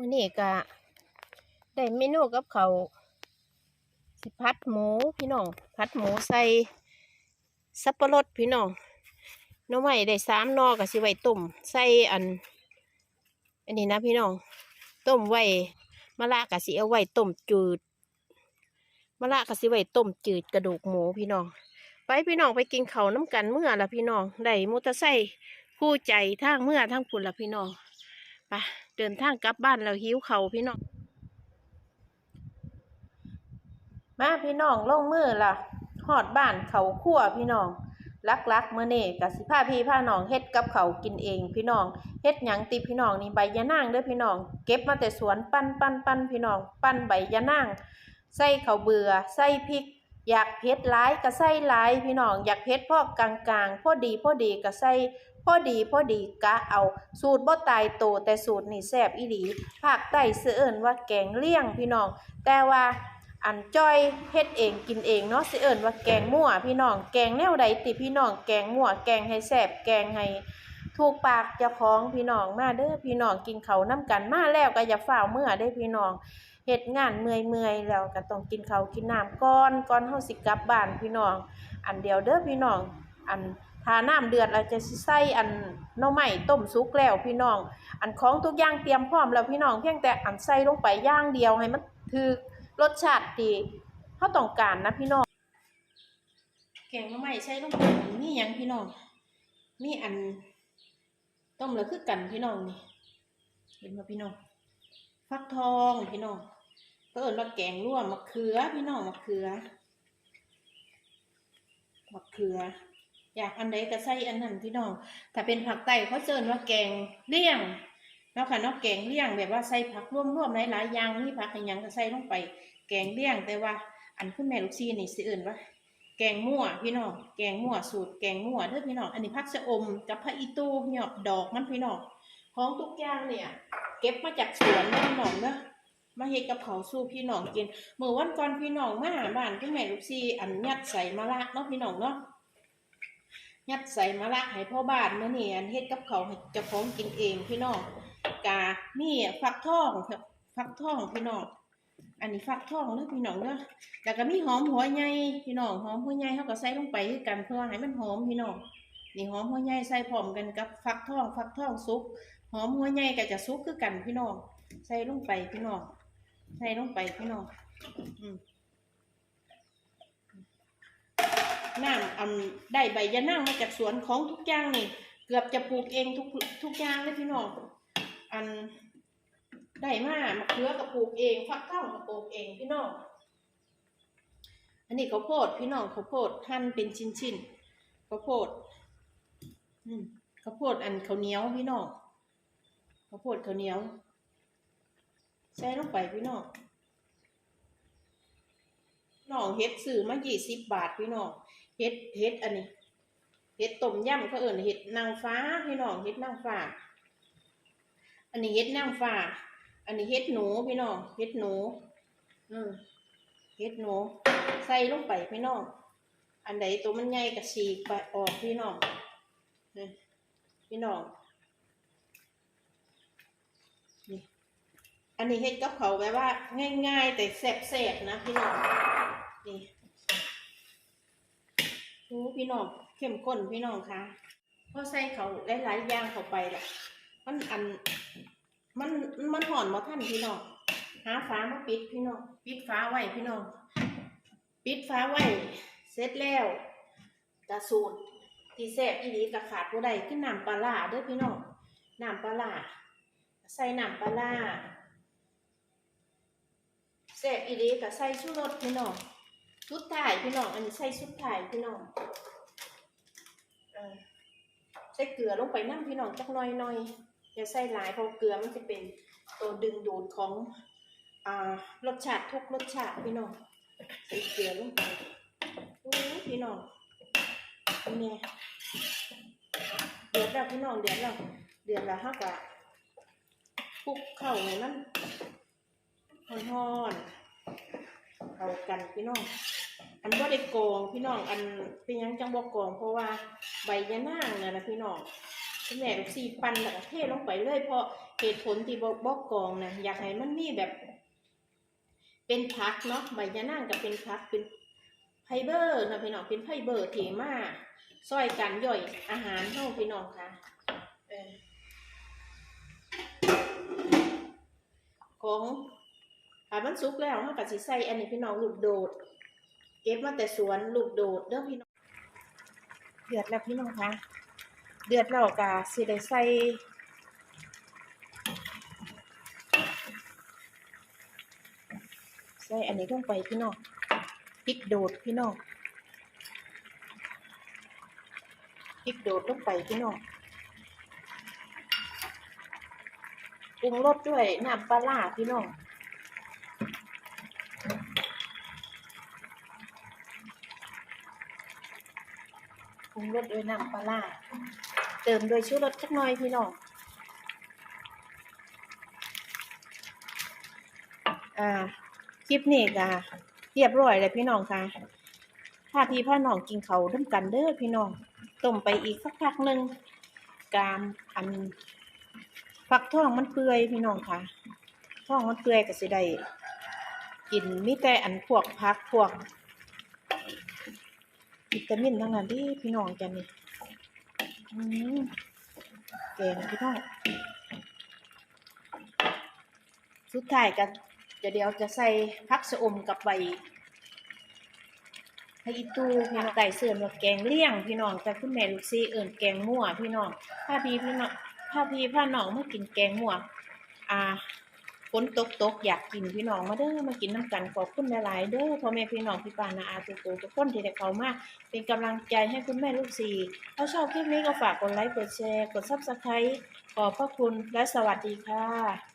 มื้อนี้ก็ได้เมนูกับเขาสิพัดหมูพี่น้องพัดหมูใส่สับปะรดพี่น้องน้อไม้ได้สามนอก็สิไว้ต้มใส่อัน อันนี้นะพี่น้องต้มไว้มะละก็สิเอาไว้ต้มจืดมะละก็สิไว้ต้มจืดกระดูกหมูพี่น้อง ไปพี่น้องไปกินเขาน้ำกันเมื่อละพี่น้องได้มอเตอร์ไซค์คู่ใจทางเมื่อทางปุ่นละพี่น้อง ไปเดินทางกลับบ้านเราหิวเขาพี่น้อง มาพี่น้องลงมือละหอดบ้านเขาคั่วพี่น้องลักลักๆมื่อนี่กับสิผ้าพี่ผ้าน้องเฮ็ดกับเขากินเอง พี่น้องเฮ็ดหยังติพี่น้องนี่ใบยะนางเด้อพี่น้อง เก็บมาแต่สวนปั้นปั้นปั้นพี่น้อง ปั้นใบยะนางใส่เขาเบื่อใส่พริก อยากเผ็ดร้ายก็ใส่ร้ายพี่น้อง อยากเผ็ดพ่อกลางๆพ่อดีพ่อดีก็ใส่ พอดีพอดีกะเอาสูตรบ่ตายโตแต่สูตรนี่แซ่บอีหลีภาคใต้เสื้อเอิ้นว่าแกงเลี่ยงพี่น้อง แต่ว่าอันจ้อยเฮ็ดเองกินเองเนาะเสิเอิ้นว่าแกงมั่วพี่น้อง แกงแนวใดติพี่น้อง แกงมั่วแกงให้แซ่บแกงให้ถูกปากเจ้าของพี่น้องมาเด้อพี่น้องกินเขาวนํกันมาแล้วก็อย่าฝ่าวเมื่อได้พี่น้องเฮ็ดงานเมื่อยๆแล้วก็ต้องกินเขากินน้ำก่อนก่อนเฮาสิกลับบ้านพี่น้อง อันเดียวเด้อพี่น้องอัน ทาน้ำเดือดแล้วจะใส่อันน่อไม้ต้มสุกแล้วพี่น้อง อันของทุกอย่างเตรียมพร้อมแล้วพี่น้องเพียงแต่อันใส่ลงไปย่างเดียวให้มันถือรสชาติที่เฮาต้องการนะพี่น้องแกงน่อไม้ใส่ลงไปมีหยังพี่น้องมีอันต้มแล้วคือกันพี่น้องนี่เห็นบ่พี่น้องฟักทองพี่น้องก็เอิญว่าแกงร่วมมะเขือพี่น้องมะเขือมะเขือ อยากอันใดก็ใส่อันนั้นพี่น้องถ้าเป็นผักไตเขาเจิญว่าแกงเลี่ยงเนาะค่ะเนาะแกงเลี่ยงแบบว่าใส่ผักร่วมๆหลายๆอย่างนี่ผักอะไรอย่างก็ใส่ลงไป แกงเลี่ยงแต่ว่าอันคุณแม่ลูกซีนี่สิเอิญว่าแกงมั่วพี่น้องแกงมั่วสูตรแกงมั่วเด้อพี่น้องอันนี้ผักชะอมกับผักอีตูหยอบดอกมันพี่น้องของทุกอย่างเนี่ย เก็บมาจากสวนพี่น้องเนาะมาเฮ็ดกับเขาสู้พี่น้องกินเมื่อวันก่อนพี่น้องมาหาบ้านคุณแม่ลูกซีอันยัดใส่มะระเนาะพี่น้องเนาะ ยัดใส่มะระให้พ่อบ้านมื้อนี้อันเฮ็ดกับเขาวให้เจ้าของกินเองพี่น้องกานี่ฟักทองครับฟักทองพี่น้องอันนี้ฟักทองเด้อพี่น้องเนาะแล้วก็มีหอมหัวใหญ่พี่น้องหอมหัวใหญ่เฮาก็ใส่ลงไปกันเพื่อให้มันหอมพี่น้องนี่หอมหัวใหญ่ใส่พร้อมกันกับฟักทองฟักทองสุกหอมหัวใหญ่ก็จะซุกคือกันพี่น้องใส่ลงไปพี่น้องใส่ลงไปพี่น้องอืม น้ำอันได้ใบยะนางมาจากสวนของทุกอย่างนี่ เกือบจะปลูกเองทุกทุกอย่างเลยพี่น้อง อันได้มามะเขือก็ปลูกเอง ฟักทองก็ปลูกเองพี่น้อง อันนี้ข้าวโพดพี่น้องข้าวโพดหั่นเป็นชิ้นๆข้าวโพด อืมข้าวโพดอันข้าวเหนียวพี่น้องข้าวโพดข้าวเหนียวใส่ลงไปพี่น้องน้องเฮ็ดซื้อมายี่สิบบาทพี่น้อง เฮ็ดเฮ็ดอันนี้เฮ็ดต้มยำเขาเอิ่นเฮ็ดนางฟ้าพี่น้องเฮ็ดนางฟ้า อันนี้เฮ็ดนางฟ้า อันนี้เฮ็ดหนูพี่น้องเฮ็ดหนู อืมเฮ็ดหนู ใส่ลงไปพี่น้องอันใดตัวมันใหญ่ก็ฉีกไปออกพี่น้องพี่น้องนี่อันนี้เฮ็ดกับเขาแบบว่า ง่าย ๆ แต่แซ่บๆนะพี่น้องนี่ โอ้พี่น้องเข้มข้นพี่น้องคะเพอใส่เขาหลายๆอย่างเข้าไปแหละมันอัน มันมันห่อนมาท่านพี่น้องหาฟ้ามาปิดพี่น้องปิดฟ้าไว้พี่น้องปิดฟ้าไว้เสร็จแล้วกระสูตรที่แซ่บอีหลีกระขาดบ่ได้คือน้ำปลาร้าด้อพี่น้องน้ำปลาร้าใส่น้ำปลาร้าแซ่บอีหลีก็ใส่ชูรสพี่น้อง ชุดถ่ายพี่น้อง อันนี้ใส่ชุดถ่ายพี่น้องใส่เกลือลงไปน้ำพี่น้องจักน้อยหน่อยอย่าใส่หลายเพราะเกลือมันจะเป็นตัวดึงดูดของอ่ารสชาติทุกรสชาติพี่น้องใส่เกลือลงไปโอ้ยพี่น้องนี่เดือดแล้วพี่น้องเดือดแล้วเดือดแล้วเฮากะคลุกเข้าให้มันฮ้อนๆเข้ากันพี่น้อง อันว่าได้กองพี่น้องอันเป็นหยังจังบอกกรองเพราะว่าใบยะนางเนี่ยนะพี่น้องคุณแม่ลูกซีปันแล้วก็เทลงไปเลยเพราะเหตุผลที่บอกบอกกองนะอยากให้มันมีแบบ เป็นพักเนาะใบยะนางกับเป็นพักเป็นไฟเบอร์นะพี่น้องเป็นไฟเบอร์เที่มาซอยกันย่อยอาหารเฮาพี่น้องค่ะของถ้ามันสุกแล้วเฮาก็สิใส่อันนี้พี่น้องลูกโดด เก็บมาแต่สวนลูกโดดเด้อพี่น้องเดือดแล้วพี่น้องคะเดือดแล้วก็สิได้ใส่ใส่อันนี้ลงไปพี่น้องพริกโดดพี่น้องพริกโดดลงไปพี่น้องปรุงรสด้วยน้ำปลาร้าพี่น้อง ปรุงรสด้วยน้ำปลาร้าเติมโดวยชูรสสักหน่อยพี่น้องอ่าคลิปนี้ก็เรียบร้อยแล้วพี่น้องค่ะถ้าพี่พ่อน้องกินเขาวน้ำกันเด้อพี่น้องต้มไปอีกสักพักหนึ่งกามอันฟักท้องมันเปื่อยพี่น้องค่ะท้องมันเปื่อยก็สิได้กินมีแต่อันพวกพักพวก วิตามินทั้งนั้นที่พี่น้องกันนี่แกงพี่น้องสุดท้ายกันเดี๋ยวเดี๋ยวจะใส่ผักสะอมกับใบพะอีตูพี่น้องไก่เสื่อมกับแกงเลี่ยง พี่น้องแต่คุณแม่ลูกซีเอิ่นแกงมั่วพี่น้องถ้าพี่พี่น้องถ้าพี่พ่อน้องมากินแกงมั่ว อ่า ฝนตกตกอยากกินพี่น้องมาเด้อมากินน้ำกันขอบคุณหลายๆเด้อพ่อแม่พี่น้องพี่ปานาอาตุโตทุกคนที่ได้เข้ามาเป็นกำลังใจให้คุณแม่ลูกสี่ถ้าชอบคลิปนี้ก็ฝากกดไลค์กดแชร์กดซับสไครต์ขอบพระคุณและสวัสดีค่ะ